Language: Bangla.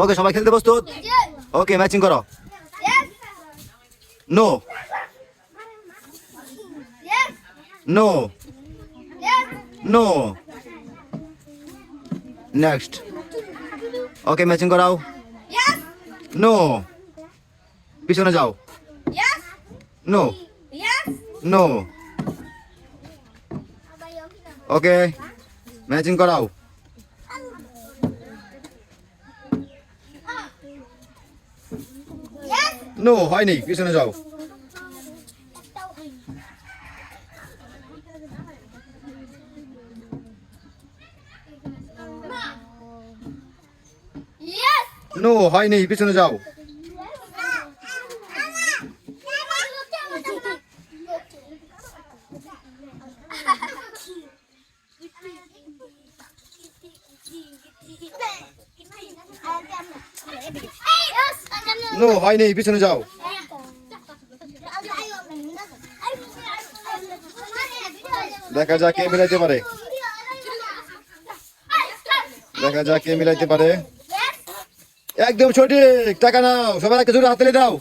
ওকে সবাই খেলতে প্রস্তুত? ওকে ম্যাচিং করো। No no no next okay matching করাও। নো পিছনে যাও। নো নো ওকে ম্যাচিং করাও। নো হয়নি পিছনে যাও। নো হয়নি পিছনে যাও। নো হয়নি পিছনে যাও। দেখা যাক কে মিলাইতে পারে। দেখা যাক কে মিলাইতে পারে। একদম সঠিক, টাকা নাও। সবার একটা জোরে হাতে দাও।